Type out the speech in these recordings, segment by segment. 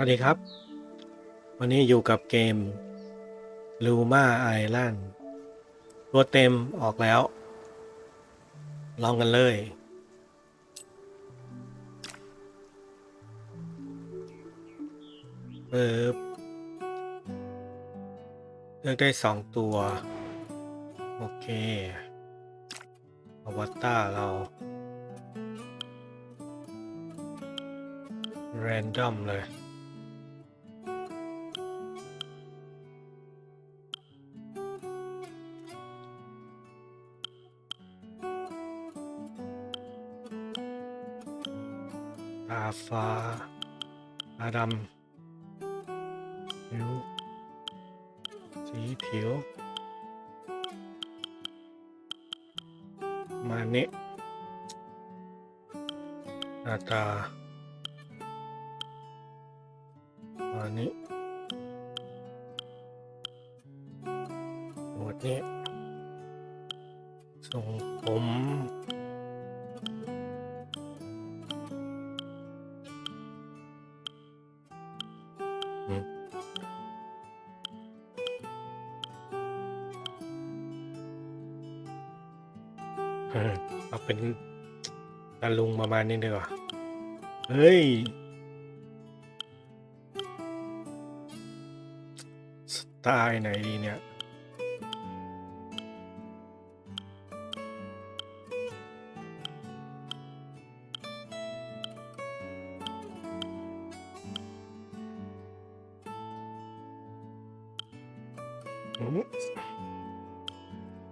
สวัสดีครับ วันนี้อยู่กับเกม Luma Island ตัวเต็มออกแล้ว ลองกันเลย เปิบเลือกได้สองตัว โอเคอวตารเรา แรนดอมเลย ตาฟ้าตาดำผิว สีผิว มานิหน้าตามานิหมวดนี้ทรงผม มานี้ดีกว่าเฮ้ยสไตล์ไหนดีเนี่ย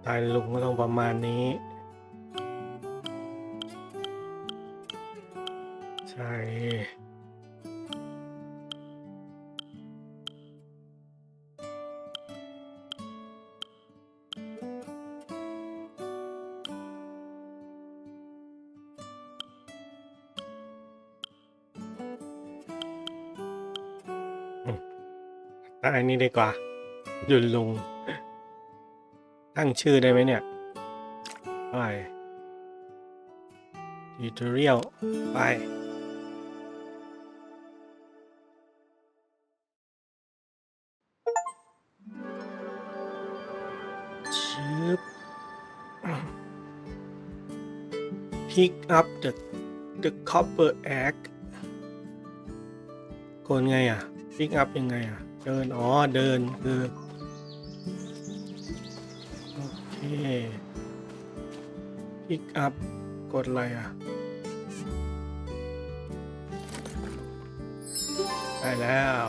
ตล์ลุงก็ต้องประมาณนี้ นนี้ดีกว่าหยุดลุง ตั้งชื่อได้ไหมเนี่ย ไปทิวทอเรียลไปชึบ pick up the the copper egg กดไงอะ pick up ยังไงอะ เดิน อ๋อ เดิน คือ โอเคพิกอัพ กดอะไรอะ ได้แล้ว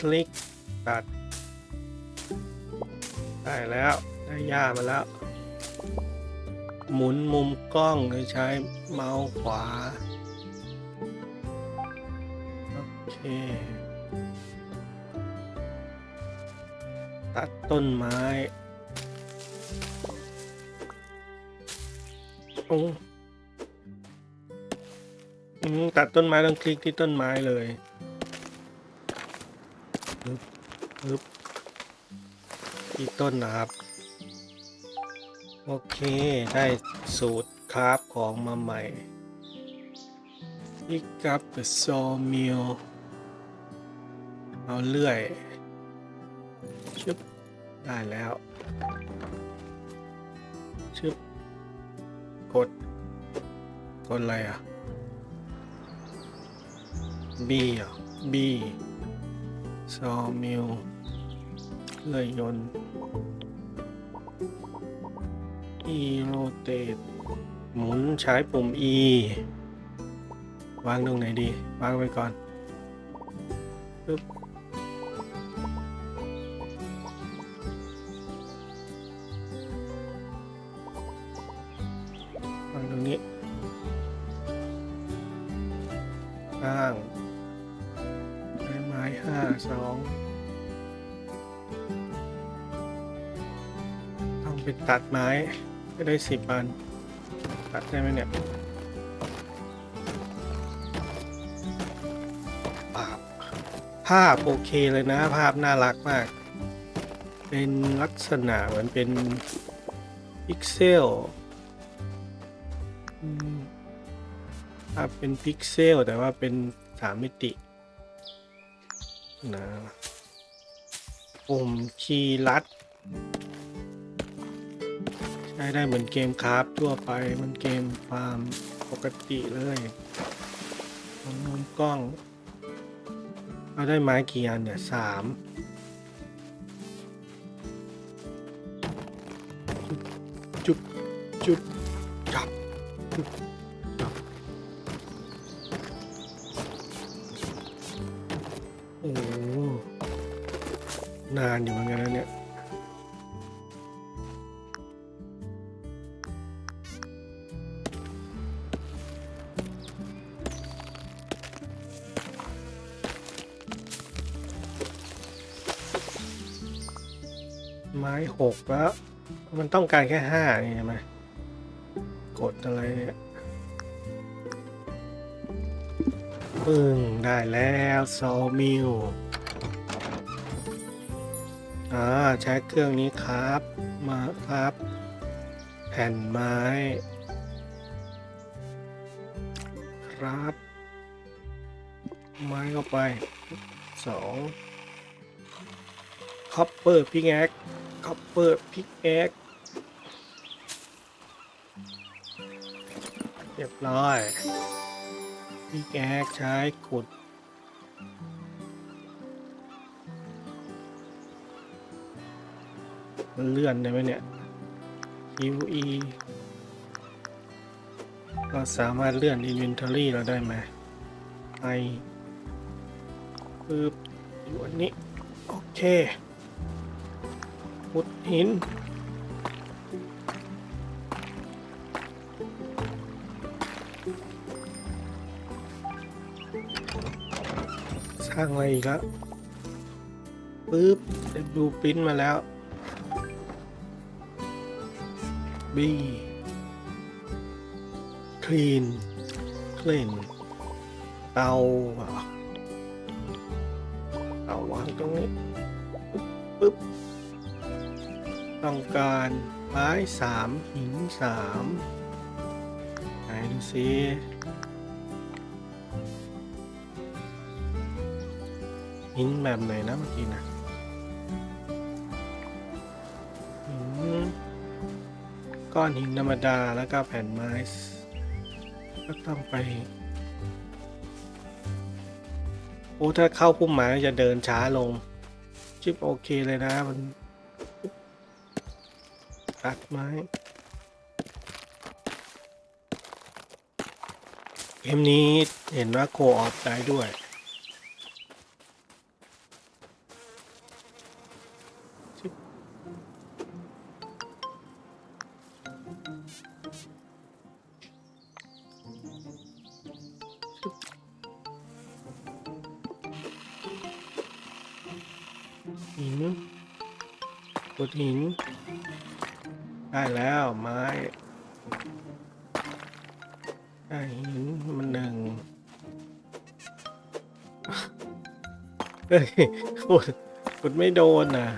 คลิกตัด ได้แล้วได้ย่ามาแล้ว หมุนมุมกล้องโดยใช้เมาส์ขวา โอเค ตัดต้นไม้โอ้อืมตัดต้นไม้ต้องคลิกที่ต้นไม้เลยปึ๊บปึ๊บี่ต้นนะครับ โอเคได้สูตรคราฟของมาใหม่พิกับกับซมิลเอาเลื่อยชึบได้แล้วชึบกด กดอะไรอะ B อะ B ซอมิล เลื่อยยนต์ E rotate หมุนใช้ปุ่ม E วางตรงไหนดี วางไว้ก่อน ก็ได้สิบอันตัดได้ไหมเนี่ยภาพภาพโอเคเลยนะ ภาพน่ารักมาก เป็นลักษณะเหมือนเป็นพิกเซลภาพเป็นพิกเซล แต่ว่าเป็นสามมิตินะปุ่มคีย์ลัด ใช้ได้เหมือนเกมคราฟทั่วไปมันเกมฟาร์มปกติเลยมันมุมกล้องเราได้ไม้กี่อันเนี่ยสามจุบจุบจับจุบจับโอ้นานอยู่เหมือนกันนะเนี่ย ไม้หกแล้ว มันต้องการแค่ห้านี่ใช่ไหมกดอะไรเนี่ยปึ้งได้แล้วโซมิวอ่าใช้เครื่องนี้ครับ มาครับ แผ่นไม้ ครับ ไม้เข้าไปสองคอปเปอร์พิกแอค คอปเปอร์พิกแอคเรียบร้อยพิกแอคใช้ขุดมันเลื่อนได้ไหมเนี่ย QE เราสามารถเลื่อน Inventory เราได้ไหมไอปึ๊บอยู่อันนี้ โอเค ขุดหิน สร้างอะไรอีกแล้วปึ๊บได้บลูปิ้นมาแล้ว B clean clean เตาเอเตาวางตรงนี้ ต้องการไม้สามหินสามไหนดูสิหินแบบไหนนะเมื่อกี้นะหินก้อนหินธรรมดาแล้วก็แผ่นไม้ ก็ต้องไปโอ้ถ้าเข้าพุ่มไม้จะเดินช้าลง ชิปโอเคเลยนะมัน ตัดไม้เกมนี้เห็นว่าโคออฟได้ด้วยชิบชิบหินกดหิน ได้แล้วไม้ได้หินมันหนึ่งเฮ้ยกดกดไม่โดนนะ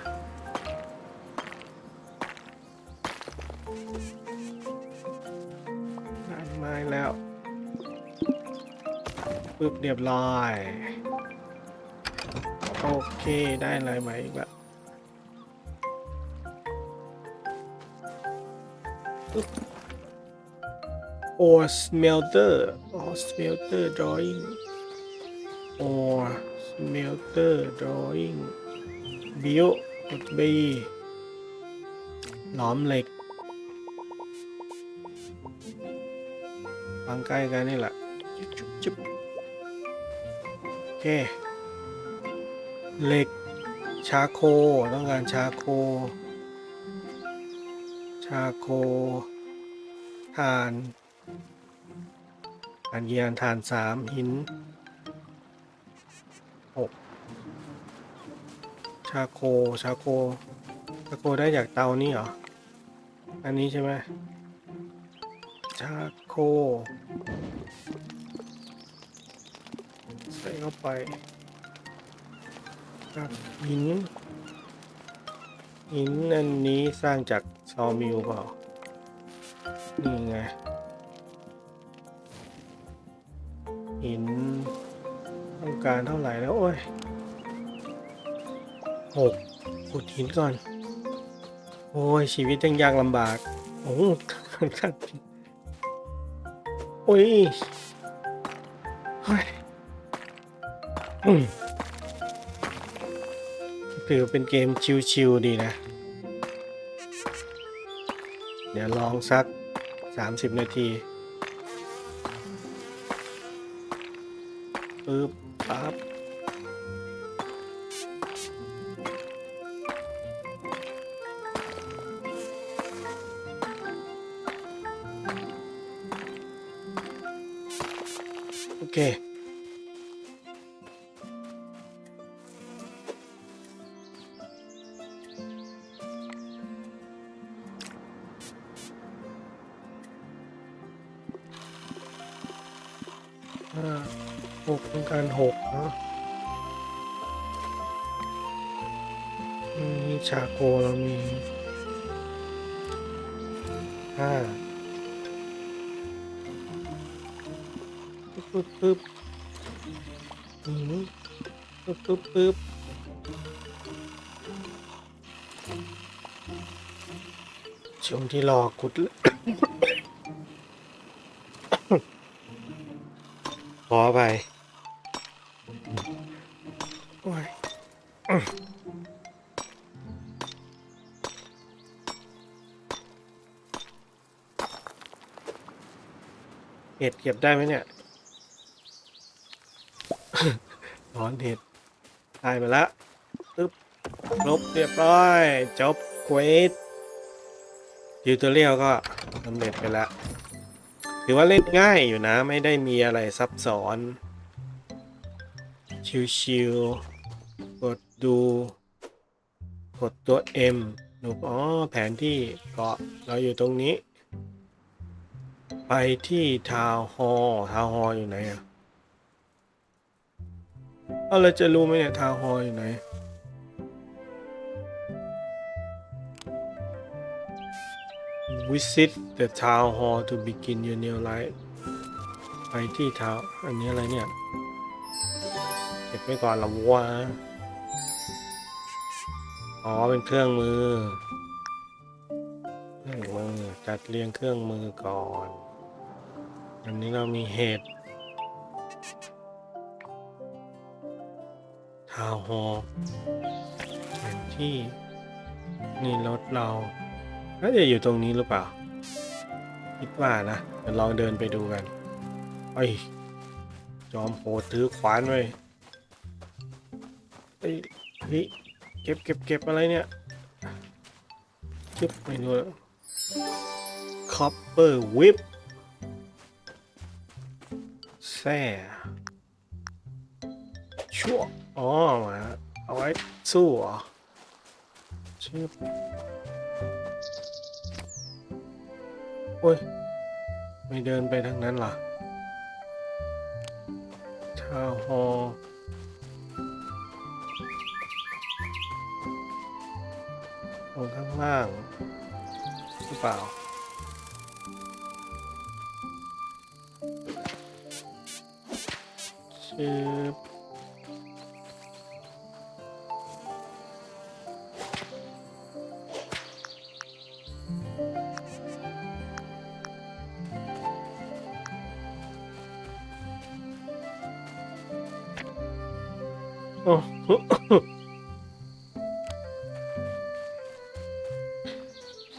ได้ไม้แล้วปึ๊บเรียบร้อย โอเคได้อะไรมาอีกแล้ว or smelter or smelter drawing or smelter drawing build กด B หลอมเหล็กวางใกล้กันนี่แหละจุ๊บจุ๊บโอเค เหล็กชาโค ต้องการชาโค ชาโคทานทานเยียนทานสามหินหกชาโค ชาโค ชาโคได้จากเตานี่เหรอ อันนี้ใช่ไหมชาโค ใส่เข้าไปกับหินหินอันนี้สร้างจาก ซอมิวเปล่านี่ไงหินต้องการเท่าไหร่แล้ว โอ้ยหกขุดหินก่อน โอ้ย ชีวิตยังยากลำบาก โอ้โหโอ้ยเฮ้ยอืมถือเป็นเกมชิวๆดีนะ เดี๋ยวลองสัก 30 นาทีปึ๊บปั๊บโอเค ปึ๊บปึ๊บปึ๊บช่วงที่รอกุด ขอไปโอ้ยเห็ดเก็บได้ไหมเนี่ย ร้อนเห็ด ได้มาแล้วปึ๊บลบเรียบร้อย จบเควสทิวตอเรียลก็สำเร็จไปแล้ว ถือว่าเล่นง่ายอยู่นะ ไม่ได้มีอะไรซับซ้อน ชิวๆกดดู กดตัว M หนูอ๋อ แผนที่เกาะเราอยู่ตรงนี้ ไปที่ทาวฮอทาวฮออยู่ไหนอะ อาเราจะรู้ไหมเนี่ยทาวน์ฮออยู่ไหน visit the town hall to begin your new life ไปที่ทาวอันนี้อะไรเนี่ยเก็บไว้ก่อนละวะอ๋อเป็นเครื่องมือเครื่องมือจัดเรียงเครื่องมือก่อน อันนี้เรามีเห็ดาวน์ฮอแผนที่นี่รถเราน่าจะอยู่ตรงนี้หรือเปล่า คิดว่านะเดี๋ยวลองเดินไปดูกันไอ้จอมโหดถือขวานไว้ไอ้ยเฮ้ยเก็บเก็บเก็บอะไรเนี่ยจึ๊บไม่รู้คอปเปอร์วิปแซ่ชั่ว อ๋อมาเอาไว้สู้เหรอชื่อโอ้ย ไม่เดินไปทางนั้นล่ะทาวฮอลล์ตรงข้างล่างหรือเปล่าชื่อ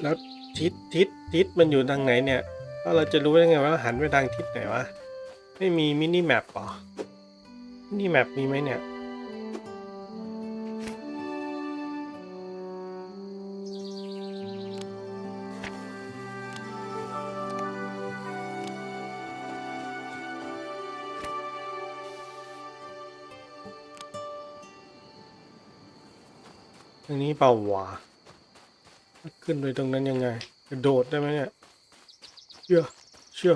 แล้วทิศทิศทิศมันอยู่ทางไหนเนี่ยแล้วเราจะรู้ได้ไงว่าหันไปทางทิศไหนวะ ไม่มีมินิแมปหรอมินิแมปมีไหมเนี่ย เปล่าวะขึ้นไปตรงนั้นยังไงกระโดดได้ไหมเนี่ยเชื่อเชื่อ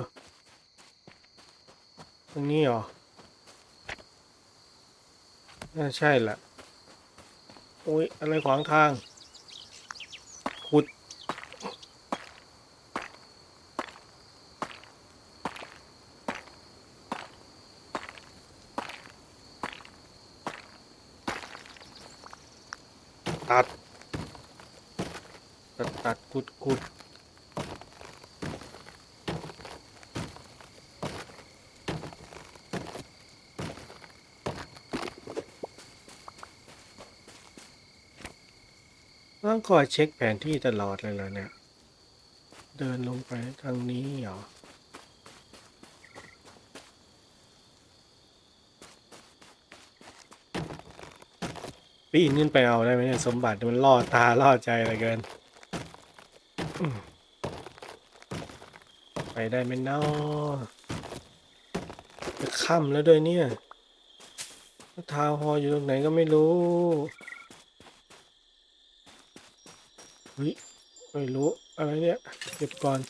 ตรงนี้เหรอน่าใช่แหละโอ้ยอะไรขวางทาง ขุด ตัด ตัดตัดขุดขุด ต้องคอยเช็คแผนที่ตลอดเลยเหรอเนี่ย เดินลงไปทางนี้เหรอปีนขึ้นไปเอาได้ไหมเนี่ยสมบัติมันล่อตาล่อใจเหลือเกิน ไปได้ไหมเนาะจะค่ำแล้วด้วยเนี่ย ทาวฮออยู่ตรงไหนก็ไม่รู้ เฮ้ยไม่รู้อะไรเนี่ยเก็บก่อน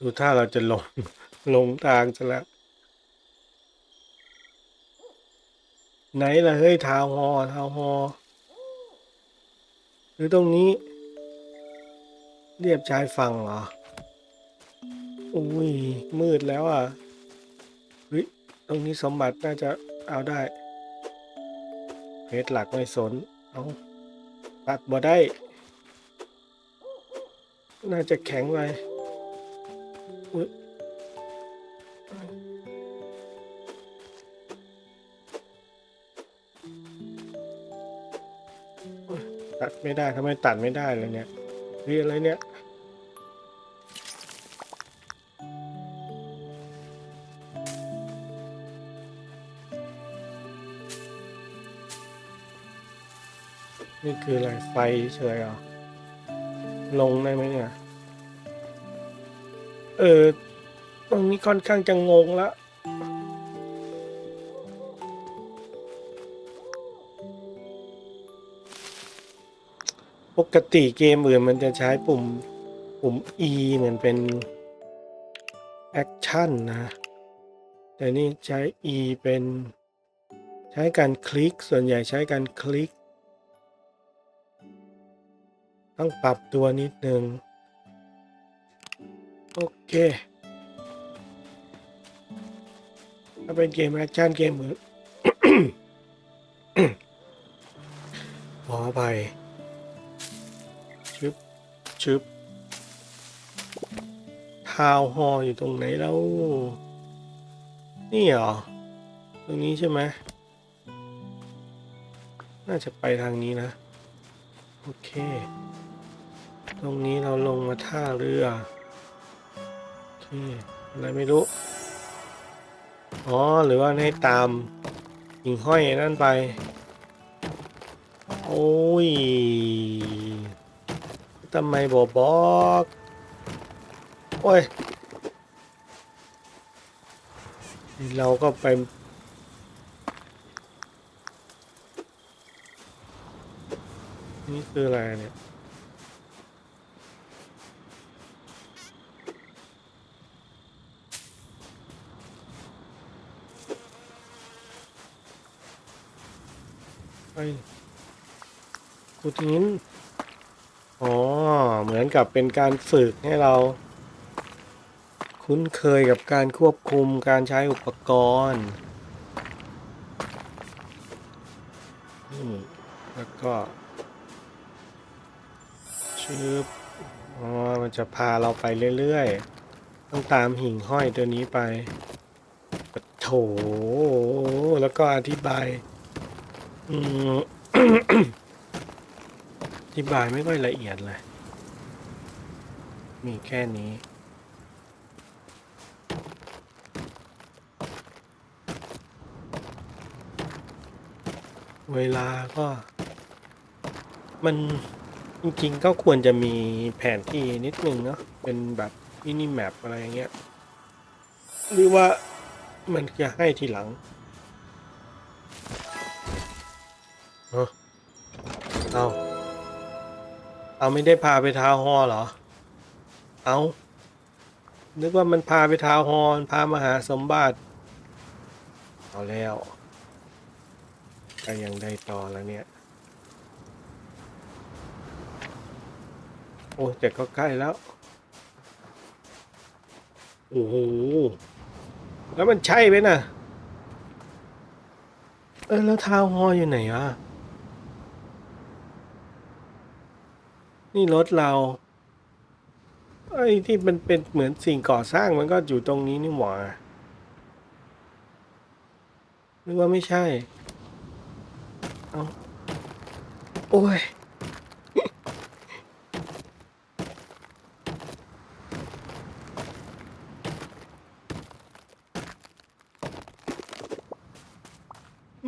ดูถ้าเราจะลงลงทางซะแล้ว ไหนล่ะเฮ้ยทาวฮอทาวฮอหรือตรงนี้ เรียบชายฝั่งเหรอ อุ้ยมืดแล้วอะ รงนี้สมบัติน่าจะเอาได้เพชรหลักไม่สนเอาปัดบ่ได้ น่าจะแข็งไปอุ๊ยตัดไม่ได้ทำไมตัดไม่ได้เลยเนี่ยเรียอะไรเนี่ย นี่คืออะไรไฟเฉยเหรอลงได้ไหมเนี่ย เออ ตรงนี้ค่อนข้างจะงงแล้วปกติเกมอื่นมันจะใช้ปุ่ม ปุ่ม E เหมือนเป็นแอคชั่นนะ แต่นี่ใช้ E เป็น ใช้การคลิก ส่วนใหญ่ใช้การคลิก ต้องปรับตัวนิดนึง โอเค ถ้าเป็นเกมแอคชั่นเกมมือขอไปชึบชึบทาวฮอลอยู่ตรงไหนแล้ว นี่เหรอ ตรงนี้ใช่ไหมน่าจะไปทางนี้นะ โอเค ตรงนี้เราลงมาท่าเรือโอเคอะไรไม่รู้ อ๋อ หรือว่าให้ตามหิ่งห้อยนั่นไป โอ้ยทำไมบอกบอก โอ้ย เราก็ไปนี่คืออะไรเนี่ย ไปขุดหิน อ๋อ เหมือนกับเป็นการฝึกให้เรา คุ้นเคยกับการควบคุมการใช้อุปกรณ์นี่แล้วก็ชืบอ๋อ มันจะพาเราไปเรื่อยๆ ต้องตามหิ่งห้อยตัวนี้ไปโถแล้วก็อธิบาย อธิบายไม่ค่อยละเอียดเลย มีแค่นี้เวลาก็มันจริงๆก็ควรจะมีแผนที่นิดนึงเนาะเป็นแบบมินิแมปอะไรอย่างเงี้ยหรือว่ามันจะให้ทีหลัง เอาเอาไม่ได้พาไปทาวฮอเหรอ เอานึกว่ามันพาไปทาวฮอพามาหาสมบัติ เอาแล้วก็ยังได้ต่อแล้วเนี่ย โอ้แต่ก็ใกล้แล้ว โอ้โห แล้วมันใช่ไหมนะเออ แล้วทาวฮออยู่ไหนวะ นี่รถเราไอ้ที่มันเป็นเหมือนสิ่งก่อสร้างมันก็อยู่ตรงนี้นี่หว่าหรือว่าไม่ใช่ เอาโอ้ย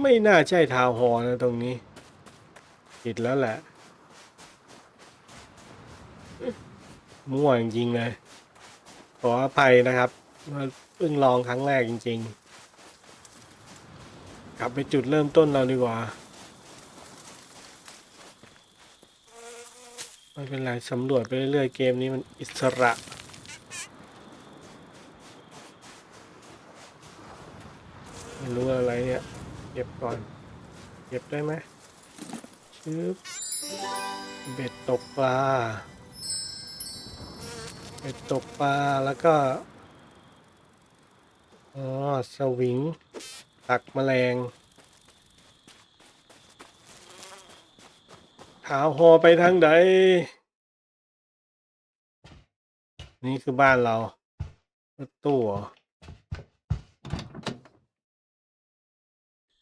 ไม่น่าใช่ทาวน์ฮอนะตรงนี้ ผิดแล้วแหละ มั่วจริงๆเลย ขออภัยนะครับเพิ่งลองครั้งแรกจริง ๆ กลับไปจุดเริ่มต้นเราดีกว่าไม่เป็นไรสำรวจไปเรื่อยๆ เกมนี้มันอิสระไม่รู้อะไรเนี่ย เก็บก่อน เก็บได้ไหมชึบเบ็ดตกปลา เบ็ดตกปลาแล้วก็ อ๋อ สวิง ตักแมลงเท้าหอไปทางใด นี่คือบ้านเราตู้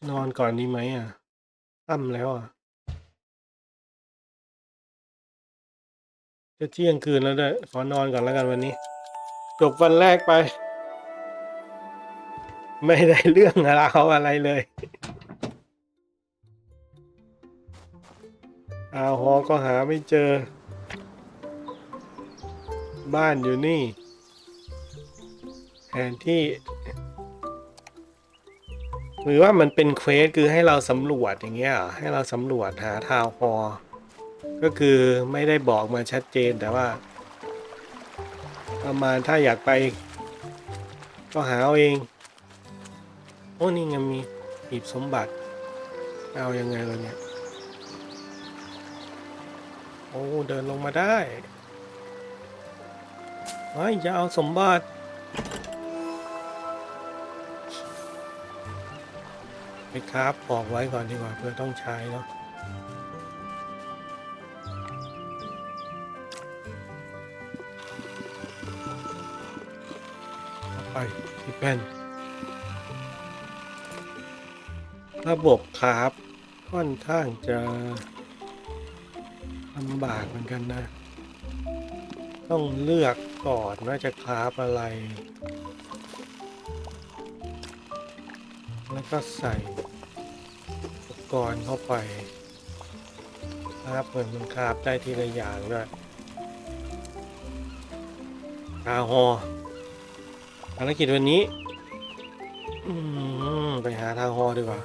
นอนก่อนดีไหมอะค่ำแล้วอะ จะเที่ยงคืนแล้วด้วย ขอนอนก่อนแล้วกันวันนี้ จบวันแรกไป ไม่ได้เรื่องราวอะไรเลยอาวฮอก็หาไม่เจอ บ้านอยู่นี่ แผนที่ หรือว่ามันเป็นเควสคือให้เราสำรวจอย่างเงี้ยให้เราสำรวจหาทาวน์ฮอ ก็คือไม่ได้บอกมาชัดเจนแต่ว่า ประมาณถ้าอยากไป ก็หาเอาเอง โอ้นี่ไงมีหีบสมบัติ เอายังไงเราเนี่ย โอ้ เดินลงมาได้ไอ้ยจะเอาสมบัติไปคราฟบอกไว้ก่อนดีกว่าเพื่อต้องใช้เนาะ ที่นระบบคราฟค่อนข้างจะลำบากเหมือนกันนะ ต้องเลือกก่อนว่าจะคราฟอะไร แล้วก็ใส่อุปกรณ์เข้าไปคราฟเหมือนมันคราฟได้ทีละอย่างด้วยคาฮอารกิจวันนี้อไปหาทางฮอดีกว่า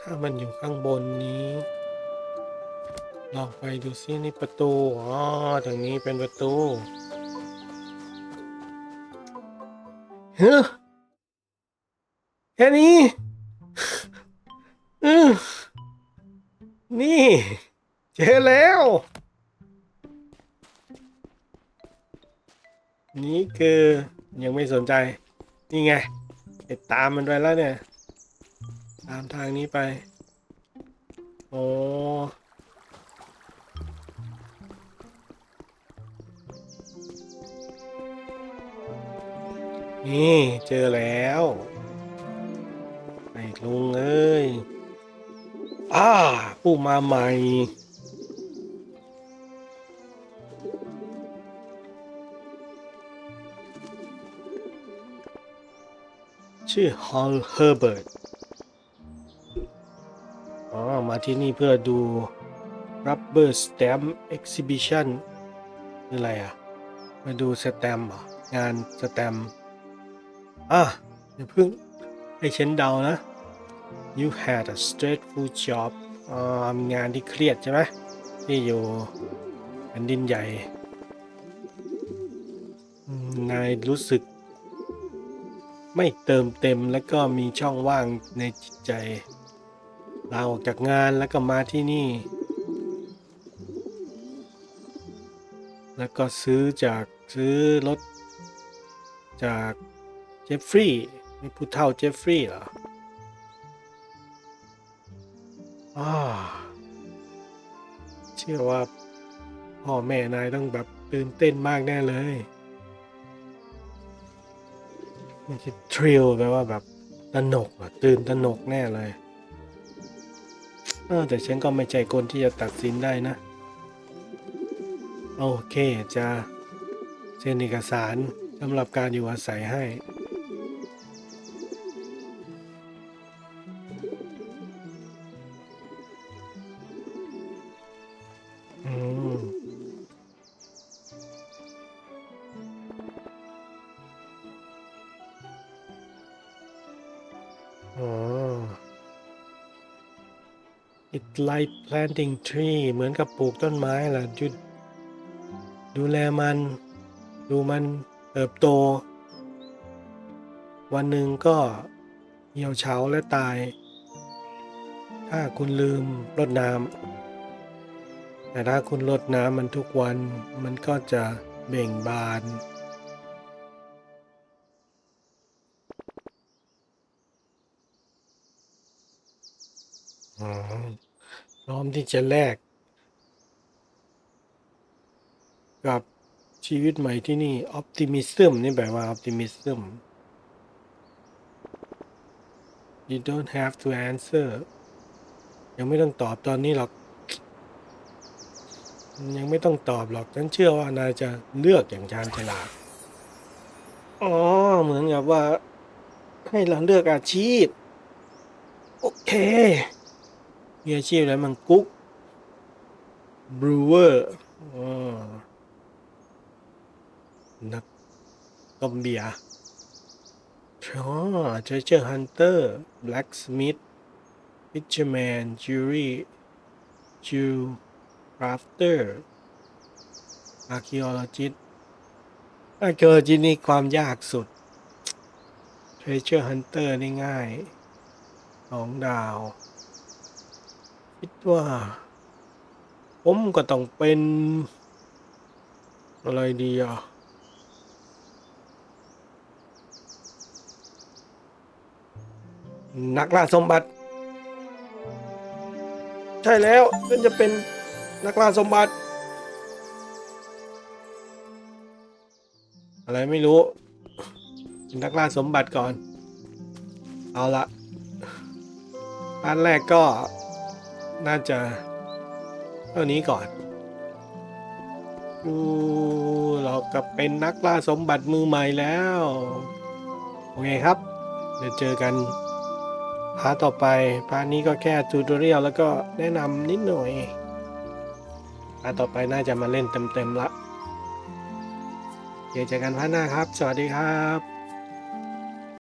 ถ้ามันอยู่ข้างบนนี้ ลองไปดูซินี่ประตู อ๋อทางนี้เป็นประตูเฮ้ยแค่นี้อืนี่ เจอแล้ คือยังไม่สนใจ นี่ไงติดตามมันไปแล้วเนี่ย ตามทางนี้ไป โอ้นี่เจอแล้วไอ้ลุงเอ้ย อ้า ผู้มาใหม่ ชื่อฮอลเฮอร์เบิร์ตอ๋อ มาที่นี่เพื่อดู Rubber Stamp Exhibition คืออะไรอะ มาดูสแตมป์งานสแตมป์อะอย่าเพิ่งให้เชนเดานะ you had a stressful job อ่างานที่เครียดใช่ไหมที่อยู่แผ่นดินใหญ่ นายรู้สึก ไม่เติมเต็มแล้วก็มีช่องว่างในจิตใจลาออกจากงานแล้วก็มาที่นี่ แล้วก็ซื้อจากซื้อรถจากเจฟฟรีย์นี่ผู้เฒ่าเจฟฟรีย์เหรออาเชื่อว่าพ่อแม่นายต้องแบบตื่นเต้นมากแน่เลย ไม่ใช่ทริลแปลว่าแบบตนกอะตื่นตนกแน่เลยเออแต่ฉันก็ไม่ใจคนที่จะตัดสินได้นะ โอเคจะเซ็นเอกสารสำหรับการอยู่อาศัยให้ It like planting tree เหมือนกับปลูกต้นไม้แหละจุดดูแลมัน ดูมันเติบโต วันหนึ่งก็เหี่ยวเฉาและตาย ถ้าคุณลืมรดน้ำแต่ถ้าคุณรดน้ำมันทุกวันมันก็จะเบ่งบาน ที่จะแลกกับชีวิตใหม่ที่นี่ optimism นี่แปลว่า optimism you don't have to answer ยังไม่ต้องตอบตอนนี้หรอก ยังไม่ต้องตอบหรอก ฉันเชื่อว่านายจะเลือกอย่างชาญฉลาดอ๋อ เหมือนกับว่า ให้เราเลือกอาชีพ โอเค มีอาชีพอะไรมังกุ๊กบรูเวอร์นักกมเบียอ๋อเจเจอร์ฮันเตอร์แบล็กสมิธวิชแมนจูรี่จิวคราฟเตอร์อาร์คิโอโลจิสอาร์คิโอโลจิสนี่ความยากสุดเทรเจอร์ฮันเตอร์นี่ง่ายสองดาว คิดว่า ผมก็ต้องเป็น อะไรดีอะนักล่าสมบัติ ใช่แล้วฉันจะเป็นนักล่าสมบัติ อะไรไม่รู้นนักล่าสมบัติก่อน เอาละอันแรกก็ น่าจะเท่านี้ก่อนดูเราก็เป็นนักล่าสมบัติมือใหม่แล้ว โอเคครับ เดี๋ยวเจอกันพาต่อไปพานี้ก็แค่ทูตเรียลแล้วก็แนะนำนิดหน่อยพาต่อไปน่าจะมาเล่นเต็มๆละเดี๋ยวเจอกันพาหน้าครับ สวัสดีครับ